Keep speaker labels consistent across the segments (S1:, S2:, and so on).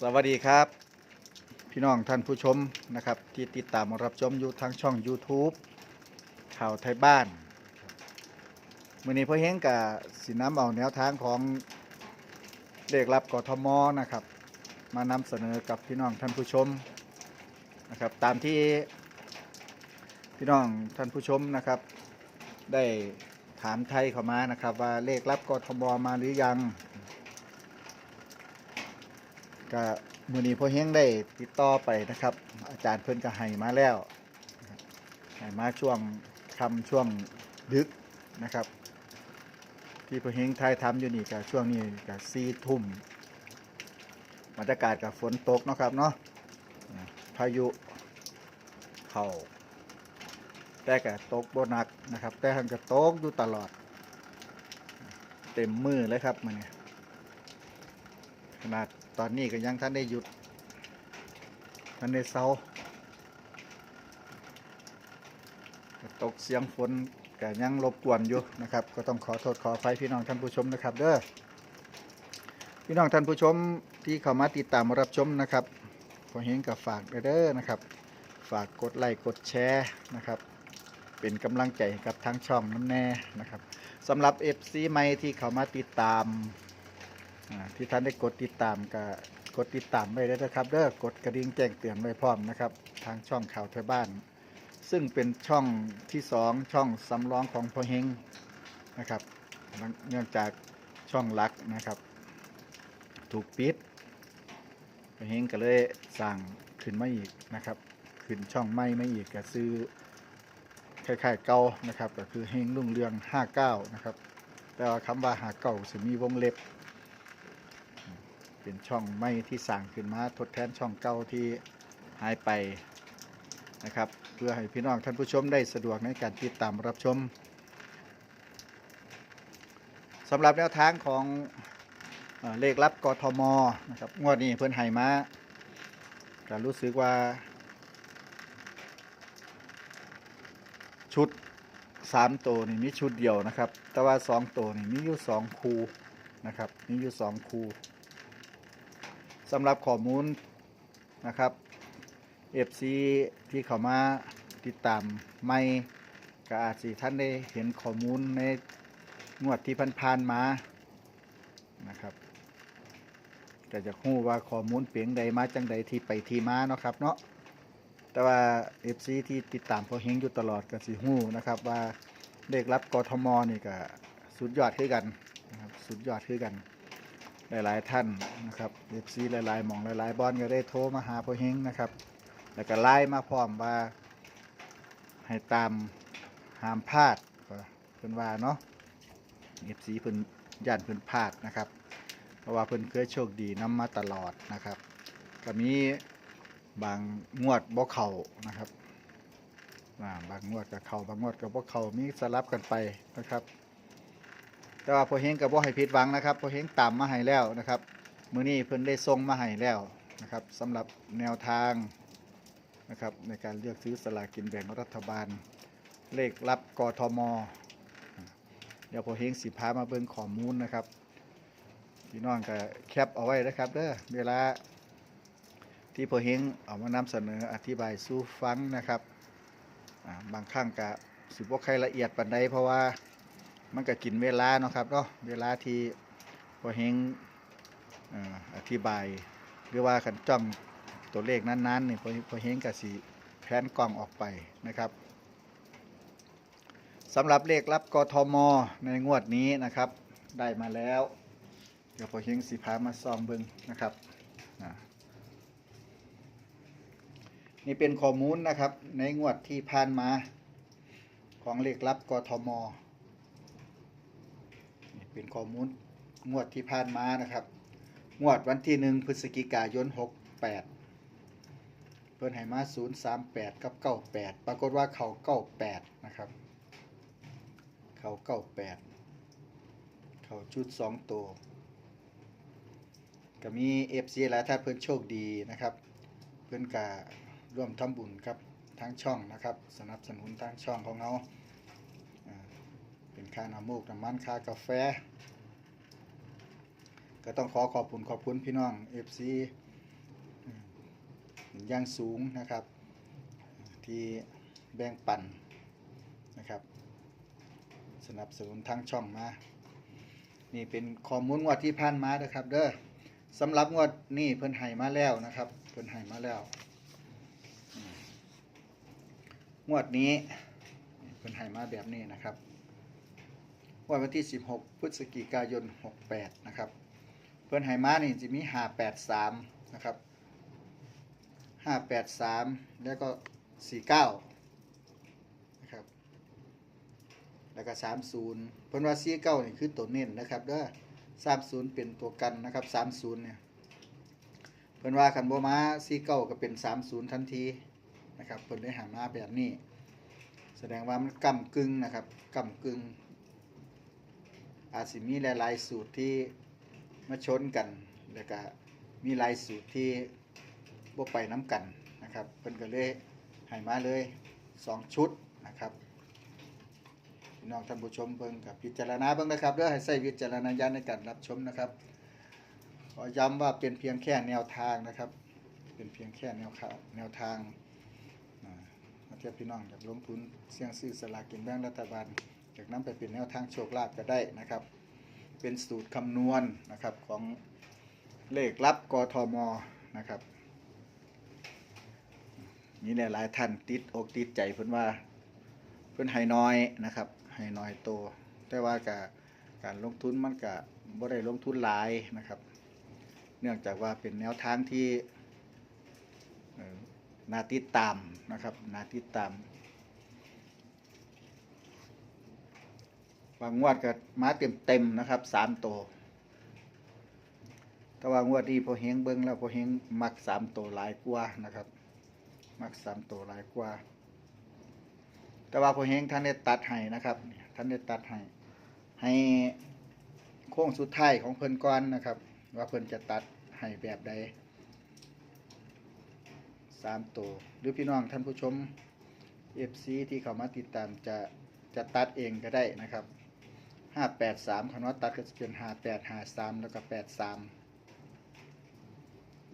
S1: สวัสดีครับ พี่น้องท่านผู้ชมนะครับ ที่ติดตามรับชมอยู่ทางช่อง YouTube ข่าวไทยบ้านมื่อนี้พ่อเฮงกับสีน้ำเอาแนวทางของเด็กรับกทมนะครับ มานำเสนอกับพี่น้องท่านผู้ชมนะครับ ตามที่พี่น้องท่านผู้ชมนะครับ ได้ถามไทยเข้ามานะครับ ว่าเลขรับกทมมาหรือยัง ก็มือนี้พ่อเฮงได้ติดต่อไปนะครับ อาจารย์เพิ่นก็ให้มาแล้วให้มาช่วงคำช่วงดึกนะครับ ที่พ่อเฮงทายทำอยู่นี่ก็ช่วงนี้ก็สี่ทุ่มบรรยากาศกับฝนตกเนาะครับเนาะพายุเข้าแต่ก็ตกโบนักนะครับ แต่หันก็ตกอยู่ตลอด เต็มมือเลยครับมันนี้ ขนาดตอนนี้ก็ยังท่านได้หยุดท่านได้เศร้าตกเสียงฝนก็ยังรบกวนอยู่นะครับ ก็ต้องขอโทษขออภัยพี่น้องท่านผู้ชมนะครับ เด้อพี่น้องท่านผู้ชมที่เข้ามาติดตามรับชมนะครับขอเห็นกับฝากเด้อนะครับ ฝากกดไลค์กดแชร์นะครับ เป็นกำลังใจกับทางช่องน้ำแน่นะครับสำหรับ FC ใหม่ที่เข้ามาติดตาม อ่าที่ท่านได้กดติดตามก็กดติดตามไว้ด้วยนะครับเด้อกดกระดิ่งแจ้งเตือนไว้พร้อมนะครับ ทางช่องข่าวไทยบ้าน ซึ่งเป็นช่องที่สองช่องสำรองของพ่อเฮงนะครับเนื่องจากช่องหลักนะครับ ถูกปิดพ่อเฮงก็เลยสั่งขึ้นมาอีกนะครับ ขึ้นช่องไม่ไม่อีกก็ซื้อคล้ายๆเก่านะครับ ก็คือเฮงรุ่งเรือง 59 นะครับ แต่ว่าคำว่าหาเก่าจะมีวงเล็บ เป็นช่องไม่ที่สร้างขึ้นมาทดแทนช่องเก่าที่หายไปนะครับ เพื่อให้พี่น้องท่านผู้ชมได้สะดวกในการติดตามรับชมสำหรับแนวทางของเอเลขลับกทมนะครับงวดนี้เพื่อนให้มาก็รู้สึกว่า ชุดสามตัวนี่มีชุดเดียวนะครับ แต่ว่าสองตัวนี่มีอยู่สองคูนะครับมีอยู่สองคู สำหรับข้อมูลนะครับ FC ที่เขามาติดตามไม่ก็อาจสิท่านได้เห็นข้อมูลในงวดที่ผ่านๆมานะครับก็จะรู้ว่าข้อมูลเปลี่ยงใดมาจังใดที่ไปที่มาเนาะครับเนาะแต่ว่า FC ที่ติดตามพอเฮงอยู่ตลอดก็สิฮู้นะครับ ว่าเลขรับกทมนี่ก็สุดยอดคือกันนะครับสุดยอดคือกัน หลาย ๆ ท่านนะครับเอฟซีหลาย ๆ หมองหลาย ๆ บอลก็ได้โทรมาหาพ่อเฮงนะครับ แล้วก็ไล่มาพร้อมว่าให้ตามห้ามพลาดเพิ่นว่าเนาะเอฟซีเพิ่นย่านเพิ่นพลาดนะครับ เพราะว่าเพิ่นเคยโชคดีนำมาตลอดนะครับ ก็มีบางงวดบ่เข่านะครับบางงวดกับเข่าบางงวดกับบ่เข่ามีสลับกันไปนะครับ แต่ว่าพอเฮงกับว่าให้ผิดหวังนะครับพอเฮงตามมาให้แล้วนะครับมื้อนี้เพิ่นได้ส่งมาให้แล้วนะครับสำหรับแนวทางนะครับในการเลือกซื้อสลากกินแบ่งรัฐบาล เลขรับกทม เดี๋ยวพอเฮงสิพามาเบิ่งข้อมูลนะครับพี่น้องก็แคปเอาไว้นะครับเด้อเวลาที่พอเฮงเอามานำเสนออธิบายสู่ฟังนะครับบางครั้งก็สิบว่าใครละเอียดปานใดเพราะว่า มันก็กินเวลาเนาะครับเนาะเวลาที่พอเฮงอธิบาย หรือว่าขันจ้องตัวเลขนั้นๆนี่พอพอเฮงกับสีแผนกล้องออกไปนะครับสำหรับเลขรับกทมในงวดนี้นะครับ ได้มาแล้ว เดี๋ยวพอเฮงสีพามาซองเบิงนะครับนี่เป็นข้อมูลนะครับในงวดที่ผ่านมาของเลขรับกทม เป็นข้อมูลงวดที่ผ่านมานะครับงวดวันที่หนึ่งพฤศจิกายนหกแปดเพิ่นให้มาศูนย์สามแปดกับเก้าแปดปรากฏว่าเขาเก้าแปดนะครับ เขาเก้าแปดเขาชุดสองตัวก็มีเอฟซีหลายท่านเพิ่นโชคดีนะครับ เพิ่นการ่วมทำบุญครับทางช่องนะครับ สนับสนุนทางช่องของเรา ค่าน้ำมูกน้ำมันค่ากาแฟ ก็ต้องขอขอบคุณขอบคุณพี่น้อง FC อย่างสูงนะครับ ที่แบ่งปันนะครับ สนับสนุนทางช่องมา นี่เป็นข้อมูลงวดที่ผ่านมานะครับเด้อสำหรับงวดนี่เพิ่นให้มาแล้วนะครับ เพิ่นให้มาแล้วงวดนี้เพิ่นให้มาแบบนี้นะครับ วดวันที่ 16 พฤศจิกายน 68 นะครับ เพิ่นให้มานี่จะมี 583 นะครับ 583 แล้วก็ 49 นะครับ แล้วก็ 30 เพิ่นว่า49นี่คือตัวเน้นนะครับเด้อ30 เป็นตัวกันนะครับ 30 เนี่ย เพิ่นว่าคันบ่มา49ก็เป็น 30 ทันทีนะครับ เพิ่นได้หามาแบบนี้ แสดงว่ามันกำกึ่งนะครับกำกึ่ง อาจสิมีหลายๆสูตรที่มาชนกันแล้วก็มีหลายสูตรที่บ่ไปน้ำกันนะครับเพิ่นก็เลยให้มาเลย 2 ชุดนะครับพี่น้องท่านผู้ชมเบิ่งกับพิจารณาเบิ่งนะครับเด้อให้ใช้วิจารณญาณในการรับชมนะครับขอย้ำว่าเป็นเพียงแค่แนวทางนะครับ เป็นเพียงแค่แนวข่าวแนวทางมาเทียบพี่น้องอยากลงทุนเสี่ยงซื้อสลากกินแบ่งรัฐบาล จากนั้นไปเป็นแนวทางโชคลาภก็ได้นะครับ เป็นสูตรคำนวณนะครับของเลขลับกทมนะครับมีหลายๆท่านติดอกติดใจเพิ่อนว่าเพิ่อนให้น้อยนะครับให้น้อยโต แต่ว่ากับการลงทุนมันก็บ่ได้ลงทุนหลายนะครับ เนื่องจากว่าเป็นแนวทางที่นาติดตามนะครับนาติดตามางวดก็มาเต็มเต็มนะครับสามโตวแต่ว่างวดนี้พอเฮงเบิ้งแล้วพอเฮงมักสามโตวหลายกว่านะครับ มักสามโตวหลายกว่า แต่ว่าพอเฮงท่านได้ตัดให้นะครับท่านได้ตัดให้ให้โค้งสุดท้ายของเพิ่นก่อนนะครับ ว่าเพิ่นจะตัดให้แบบใดสามตัวหรือพี่น้องท่านผู้ชม FC ที่เข้ามาติดตามจะจะตัดเองก็ได้นะครับ ห้าแปดสามคำว่าตัดก็จะเป็นห้าแปดห้าสามแล้วก็แปดสาม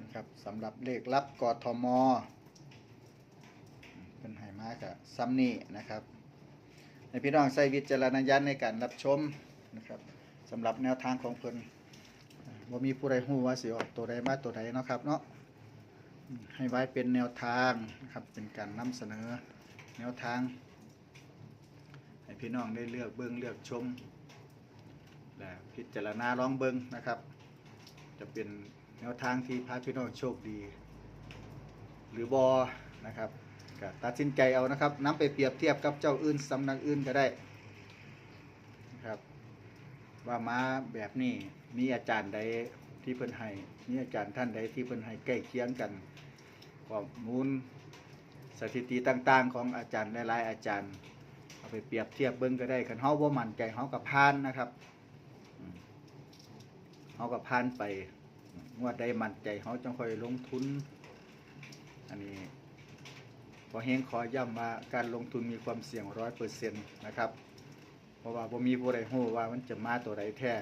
S1: นะครับสำหรับเลขลับกทมเป็นไหมากกับซัมนี่นะครับในพี่น้องใส่วิจารณญาณในการรับชมนะครับสำหรับแนวทางของเพิ่นว่ามีผู้ใดฮู้ว่าสิออกตัวใดมาตัวใดเนาะครับเนาะให้ไว้เป็นแนวทางนะครับเป็นการนำเสนอแนวทาง ให้พี่น้องได้เลือกเบิ่งเลือกชม และพิจารณาลองเบิงนะครับ จะเป็นแนวทางที่พาพี่น้องโชคดี หรือบอนะครับก็ตัดสินใจเอานะครับนำไปเปรียบเทียบกับเจ้าอื่นสำนักอื่นก็ได้นะครับ ว่ามาแบบนี้มีอาจารย์ใดที่เพิ่นให้มีอาจารย์ท่านใดที่เพิ่นให้ใกล้เคียงกันข้อมูลสถิติต่างๆ ของอาจารย์หลายๆอาจารย์เอาไปเปรียบเทียบเบิ่งก็ได้คันเฮาบ่มั่นใจเฮาก็ผ่านนะครับ เฮาก็ผ่านไปงวดใดมั่นใจเฮาจังค่อยลงทุน อันนี้พอเฮงขอย้ำว่าการลงทุนมีความเสี่ยงร้อยเปอร์เซ็นต์นะครับ เพราะว่าบ่มีผู้ใดฮู้ว่ามันจะมาตัวใดแท้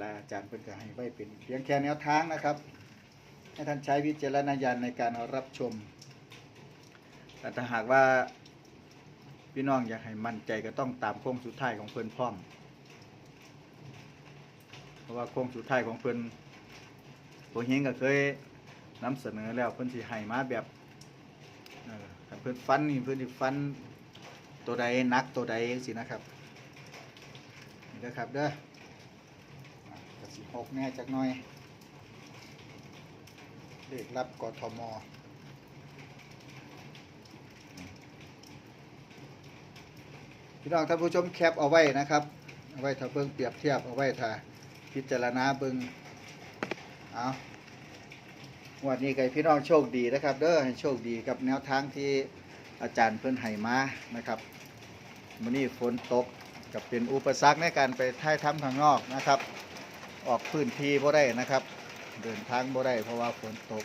S1: หลาอาจารย์เพิ่นก็ให้ไว้เป็นเพียงแค่แนวทางนะครับ ให้ท่านใช้วิจารณญาณในการรับชม แต่ถ้าหากว่าพี่น้องอยากให้มั่นใจก็ต้องตามโค้งสุดท้ายของเพิ่นพร้อม ราะว่าโค้งสุดท้ายของเพิ่นผมเฮงก็เคยนำเสนอแล้วเพิ่นสิให้มาแบบเออเพิ่นฟันนี่เพิ่นสิฟันตัวใดนักตัวใดจังซี่นะครับนี่เด้อครับเด้ออะก็สิหกแน่จักหน่อยเลขรับกทมพี่น้องท่านผู้ชมแคปเอาไว้นะครับ เอาไว้ถ้าเบิ่งเปรียบเทียบเอาไว้ถ้า พิจารณาเบิงเอาวันนี้ก็ให้พี่น้องโชคดีนะครับ เด้อให้โชคดีกับแนวทางที่อาจารย์เพิ่อนให้มานะครับมื้อนี้ฝนตกกับเป็นอุปสรรคในการไปถ่ายทำข้างนอกนะครับ ออกพื้นที่บ่ได้นะครับ เดินทางบ่ได้เพราะว่าฝนตก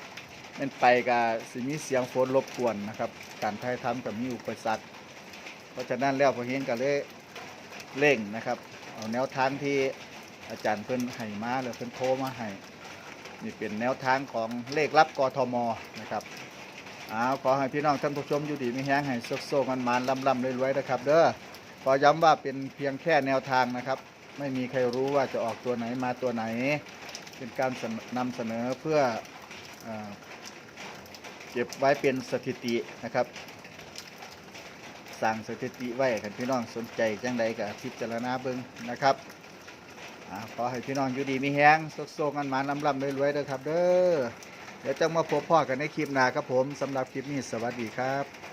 S1: ม่นไปก็สิมีเสียงฝนรบกวนนะครับ การถ่ายทำก็มีอุปสรรค เพราะฉะนั้นแล้วพอเฮงก็เลยเร่งนะครับ เอาแนวทางที่ อาจารย์เพิ่นให้มาแล้วเพิ่นโทรมาให้นี่เป็นแนวทางของเลขลับกทมนะครับอ้าวขอให้พี่น้องท่านผู้ชมอยู่ดีมีแห้งให้โซกโซกันมานลำลำรวยๆนะครับ เด้อขอย้ำว่าเป็นเพียงแค่แนวทางนะครับ ไม่มีใครรู้ว่าจะออกตัวไหนมาตัวไหน เป็นการนำเสนอเพื่อเอเก็บไว้เป็นสถิตินะครับสั่งสถิติไว้กันพี่น้องสนใจจังใดกับพิจารณาเบิ่งนะครับ ขอให้พี่น้องอยู่ดีมีแห้งโซกๆกันหมานลำลำรวยๆเด้อครับ เด้อเดี๋ยวจะมาพบพ่อกันในคลิปหน้าครับผมสำหรับคลิปนี้สวัสดีครับ